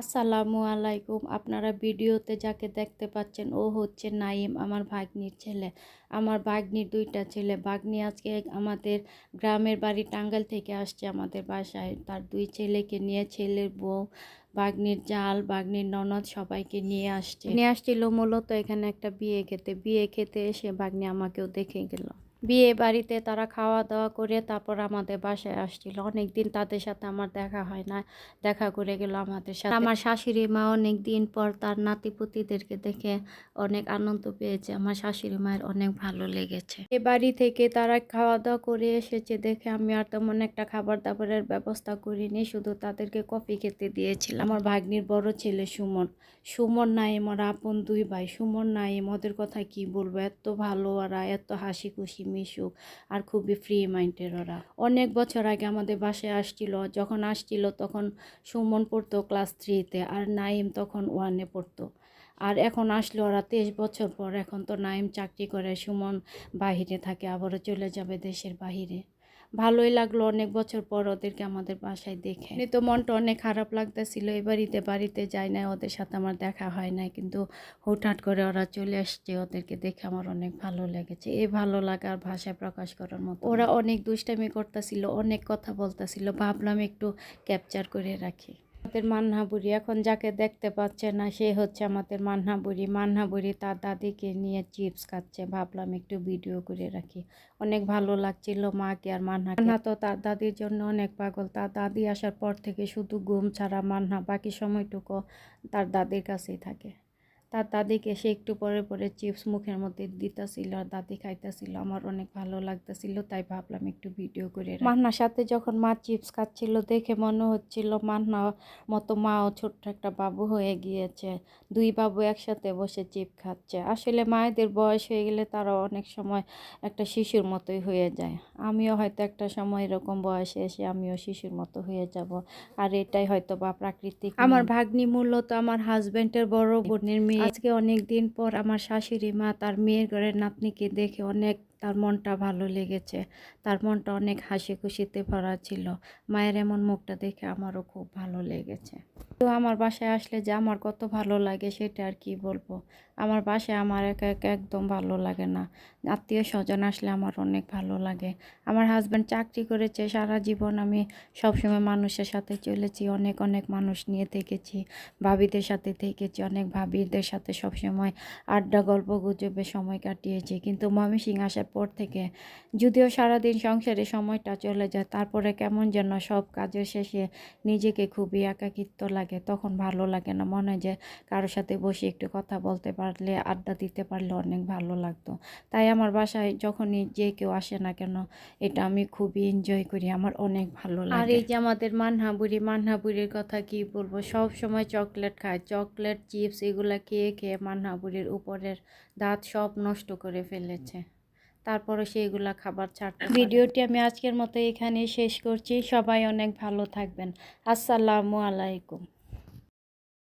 আসসালামু আলাইকুম। আপনারা ভিডিওতে যাকে দেখতে পাচ্ছেন, ও হচ্ছে নাইম, আমার ভাগ্নির ছেলে। আমার ভাগ্নির দুইটা ছেলে। ভাগ্নি আজকে আমাদের গ্রামের বাড়ি টাঙ্গাল থেকে আসছে আমাদের বাসায়। তার দুই ছেলেকে নিয়ে ছেলের বউ বাগ্নির জাল বাগ্নির ননদ সবাইকে নিয়ে আসছে। নিয়ে আসছিল মূলত এখানে একটা বিয়ে খেতে। বিয়ে খেতে এসে বাগ্নি আমাকেও দেখে গেল। বিয়ে বাড়িতে তারা খাওয়া দাওয়া করে তারপর আমাদের বাসায় আসছিল। অনেক দিন তাদের সাথে আমার দেখা হয় না। দেখা করে গেল আমাদের সাথে। আমার শাশুড়ি মা অনেক দিন পর তার নাতিপুতিদেরকে দেখে অনেক আনন্দ পেয়েছে। আমার শাশুড়ি মায়ের অনেক ভালো লেগেছে। এ বাড়ি থেকে তারা খাওয়া দাওয়া করে এসেছে দেখে আমি আর তেমন একটা খাবার দাবারের ব্যবস্থা করিনি। শুধু তাদেরকে কফি খেতে দিয়েছিলাম। আমার ভাগ্নির বড় ছেলে সুমন। সুমন নাইম ওরা আপন দুই ভাই। সুমন নাইম ওদের কথা কি বলব? এত ভালো ওরা, এত হাসি খুশি মিশুক আর খুবই ফ্রি মাইন্ডের ওরা। অনেক বছর আগে আমাদের বাসায় আসছিল, যখন আসছিল তখন সুমন পড়তো ক্লাস থ্রিতে আর নাইম তখন ওয়ানে পড়তো। আর এখন আসলো ওরা তেইশ বছর পর, এখন তো নাইম চাকরি করে, সুমন বাহিরে থাকে, আবারও চলে যাবে দেশের বাহিরে। ভালোই লাগল অনেক বছর পর ওদেরকে আমাদের বাসায় দেখে। এমনি তো মনটা অনেক খারাপ লাগতেছিল এবার বাড়িতে বাড়িতে যাই না ওদের সাথে আমার দেখা হয় না কিন্তু হুটহাট করে ওরা চলে আসছে, ওদেরকে দেখে আমার অনেক ভালো লেগেছে, এই ভালো লাগা আর ভাষায় প্রকাশ করার মতো। ওরা অনেক দুষ্টামি করতেছিল, অনেক কথা বলতেছিল, ভাবলাম একটু ক্যাপচার করে রাখি। আমাদের মান্না বুড়ি, এখন যাকে দেখতে পাচ্ছে না, সে হচ্ছে আমাদের মান্না বুড়ি। মান্না বুড়ি তার দাদিকে নিয়ে চিপস খাচ্ছে। ভাবলাম একটু ভিডিও করে রাখি। অনেক ভালো লাগছিল মাকে আর মান্না মান্না তো তার দাদির জন্য অনেক পাগল। তার দাদি আসার পর থেকে শুধু ঘুম ছাড়া মান্না বাকি সময়টুকু তার দাদির কাছেই থাকে। তার দাদিকে সে একটু পরে পরে চিপস মুখের মধ্যে দিতেছিল আর দাদি খাইতেছিল। আমার অনেক ভালো লাগতেছিল তাই ভাবলাম একটু ভিডিও করে মান্নার সাথে যখন মা চিপস খাচ্ছিল দেখে মনে হচ্ছিল মান্না মতো মাও ছোট্ট একটা বাবু হয়ে গিয়েছে। দুই বাবু একসাথে বসে চিপ খাচ্ছে। আসলে মায়েদের বয়স হয়ে গেলে তারা অনেক সময় একটা শিশুর মতোই হয়ে যায়। আমিও হয়তো একটা সময় এরকম বয়সে এসে আমিও শিশুর মতো হয়ে যাব। আর এটাই হয়তো বা প্রাকৃতিক আমার ভাগ্নি মূলত আমার হাজব্যান্ডের বড় বোনের মেয়ে। আজকে অনেক দিন পর আমার শাশুড়ি মা তার মেয়ের ঘরের নাতনিকে দেখে অনেক তার মনটা ভালো লেগেছে। তার মনটা অনেক হাসি খুশিতে ভরা ছিল। মায়ের এমন মুখটা দেখে আমারও খুব ভালো লেগেছে। তো আমার বাসায় আসলে যে আমার কত ভালো লাগে সেটা আর কি বলব? আমার বাসায় আমার একা একা একদম ভালো লাগে না। আত্মীয় স্বজন আসলে আমার অনেক ভালো লাগে। আমার হাজব্যান্ড চাকরি করেছে, সারা জীবন আমি সবসময় মানুষের সাথে চলেছি, অনেক অনেক মানুষ নিয়ে থেকেছি, ভাবিদের সাথে থেকেছি, অনেক ভাবিদের সাথে সবসময় আড্ডা গল্প গুজবে সময় কাটিয়েছি। কিন্তু ময়মনসিং আসার পর থেকে। যদিও সারাদিন সংসারে সময়টা চলে যায় তারপরে কেমন যেন সব কাজের শেষে নিজেকে খুবই একাকিত্ব লাগে তখন ভালো লাগে না মনে হয় যে কারোর সাথে বসে একটু কথা বলতে পারলে আড্ডা দিতে পারলে অনেক ভালো লাগতো। তাই আমার বাসায় যখনই যে কেউ আসে না কেন এটা আমি খুবই এনজয় করি আমার অনেক ভালো লাগে। আর এই যে আমাদের মানহাবুড়ি মানহাবুড়ির কথা কি বলব? সব সময় চকলেট খায় চকলেট চিপস এগুলো খেয়ে খেয়ে মানহাবুড়ির উপরের দাঁত সব নষ্ট করে ফেলেছে। তারপরে সেইগুলা খাবার ছাড়তে ভিডিওটি আমি আজকের মতো এখানে শেষ করছি। সবাই অনেক ভালো থাকবেন। আসসালামু আলাইকুম।